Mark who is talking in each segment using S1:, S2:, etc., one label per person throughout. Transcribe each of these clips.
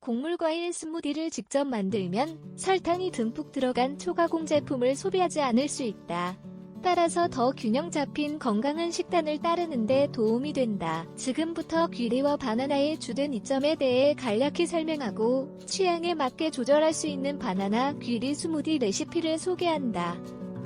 S1: 곡물 과일 스무디를 직접 만들면 설탕이 듬뿍 들어간 초가공 제품을 소비하지 않을 수 있다. 따라서 더 균형 잡힌 건강한 식단을 따르는데 도움이 된다. 지금부터 귀리와 바나나의 주된 이점에 대해 간략히 설명하고 취향에 맞게 조절할 수 있는 바나나 귀리 스무디 레시피를 소개한다.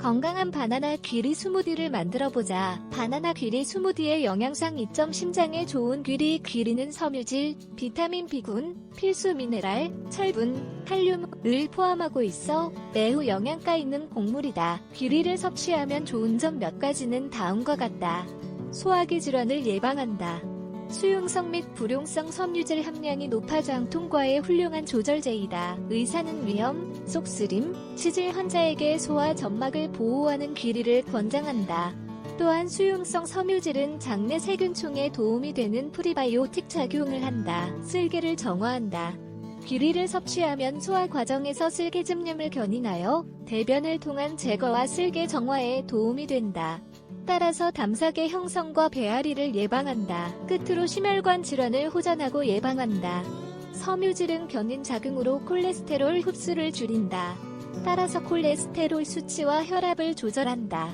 S1: 건강한 바나나 귀리 스무디를 만들어보자. 바나나 귀리 스무디의 영양상 이점 심장에 좋은 귀리 귀리는 섬유질, 비타민 B군, 필수 미네랄, 철분, 칼륨을 포함하고 있어 매우 영양가 있는 곡물이다. 귀리를 섭취하면 좋은 점 몇 가지는 다음과 같다. 소화기 질환을 예방한다. 수용성 및 불용성 섬유질 함량이 높아 장통과의 훌륭한 조절제이다. 의사는 위염, 속쓰림, 치질 환자에게 소화 점막을 보호하는 귀리를 권장한다. 또한 수용성 섬유질은 장내 세균총에 도움이 되는 프리바이오틱 작용을 한다. 쓸개를 정화한다. 귀리를 섭취하면 소화 과정에서 쓸개즙염을 견인하여 대변을 통한 제거와 쓸개 정화에 도움이 된다. 따라서 담삭의 형성과 배앓이를 예방한다. 끝으로 심혈관 질환을 호전하고 예방한다. 섬유질은 견인 작용으로 콜레스테롤 흡수를 줄인다. 따라서 콜레스테롤 수치와 혈압을 조절한다.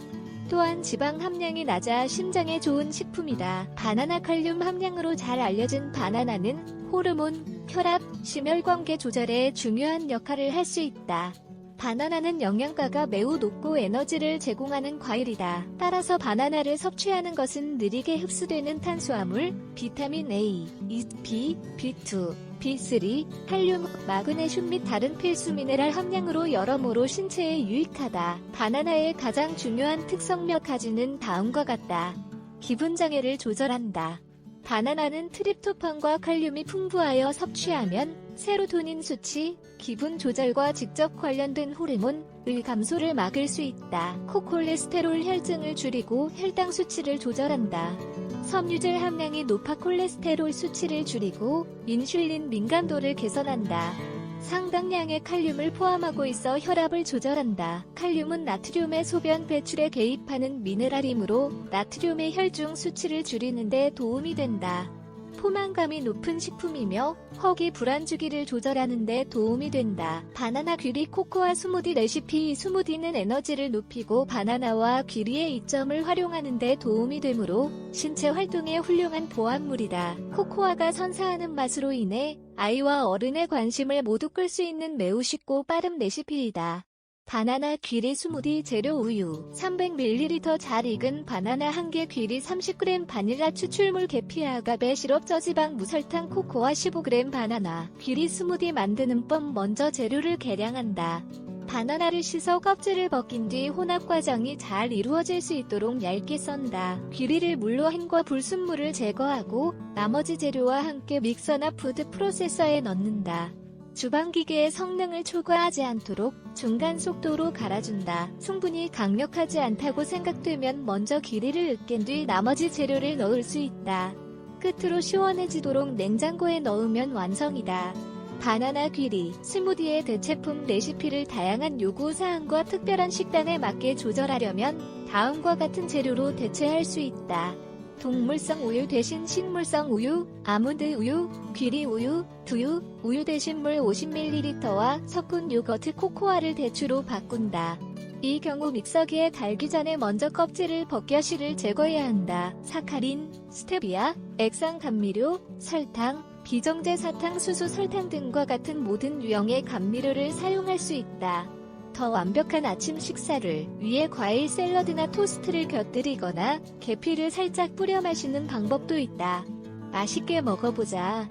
S1: 또한 지방 함량이 낮아 심장에 좋은 식품이다. 바나나 칼륨 함량으로 잘 알려진 바나나는 호르몬, 혈압, 심혈관계 조절에 중요한 역할을 할 수 있다. 바나나는 영양가가 매우 높고 에너지를 제공하는 과일이다. 따라서 바나나를 섭취하는 것은 느리게 흡수되는 탄수화물, 비타민 A, E, B, B2, B3, 칼륨, 마그네슘 및 다른 필수 미네랄 함량으로 여러모로 신체에 유익하다. 바나나의 가장 중요한 특성 몇 가지는 다음과 같다. 기분 장애를 조절한다. 바나나는 트립토판과 칼륨이 풍부하여 섭취하면 세로토닌 수치, 기분 조절과 직접 관련된 호르몬의 감소를 막을 수 있다. 코콜레스테롤 혈증을 줄이고 혈당 수치를 조절한다. 섬유질 함량이 높아 콜레스테롤 수치를 줄이고 인슐린 민감도를 개선한다. 상당량의 칼륨을 포함하고 있어 혈압을 조절한다. 칼륨은 나트륨의 소변 배출에 개입하는 미네랄이므로 나트륨의 혈중 수치를 줄이는 데 도움이 된다. 포만감이 높은 식품이며 허기 불안 주기를 조절하는 데 도움이 된다. 바나나 귀리 코코아 스무디 레시피 이 스무디는 에너지를 높이고 바나나와 귀리의 이점을 활용하는 데 도움이 되므로 신체 활동에 훌륭한 보완물이다. 코코아가 선사하는 맛으로 인해 아이와 어른의 관심을 모두 끌 수 있는 매우 쉽고 빠른 레시피이다. 바나나 귀리 스무디 재료 우유 300ml 잘 익은 바나나 1개 귀리 30g 바닐라 추출물 계피 아가베 시럽 저지방 무설탕 코코아 15g 바나나 귀리 스무디 만드는 법 먼저 재료를 계량한다. 바나나를 씻어 껍질을 벗긴 뒤 혼합 과정이 잘 이루어질 수 있도록 얇게 썬다. 귀리를 물로 헹궈 불순물을 제거하고 나머지 재료와 함께 믹서나 푸드 프로세서에 넣는다. 주방기계의 성능을 초과하지 않도록 중간 속도로 갈아준다. 충분히 강력하지 않다고 생각되면 먼저 길이를 으깬 뒤 나머지 재료를 넣을 수 있다. 끝으로 시원해지도록 냉장고에 넣으면 완성이다. 바나나 귀리, 스무디의 대체품 레시피를 다양한 요구사항과 특별한 식단에 맞게 조절하려면 다음과 같은 재료로 대체할 수 있다. 동물성 우유 대신 식물성 우유, 아몬드 우유, 귀리 우유, 두유, 우유 대신 물 50ml와 섞은 요거트 코코아를 대추로 바꾼다. 이 경우 믹서기에 달기 전에 먼저 껍질을 벗겨 실을 제거해야 한다. 사카린, 스테비아, 액상 감미료, 설탕, 비정제 사탕, 수수 설탕 등과 같은 모든 유형의 감미료를 사용할 수 있다. 더 완벽한 아침 식사를 위해 과일 샐러드나 토스트를 곁들이거나 계피를 살짝 뿌려 마시는 방법도 있다. 맛있게 먹어보자.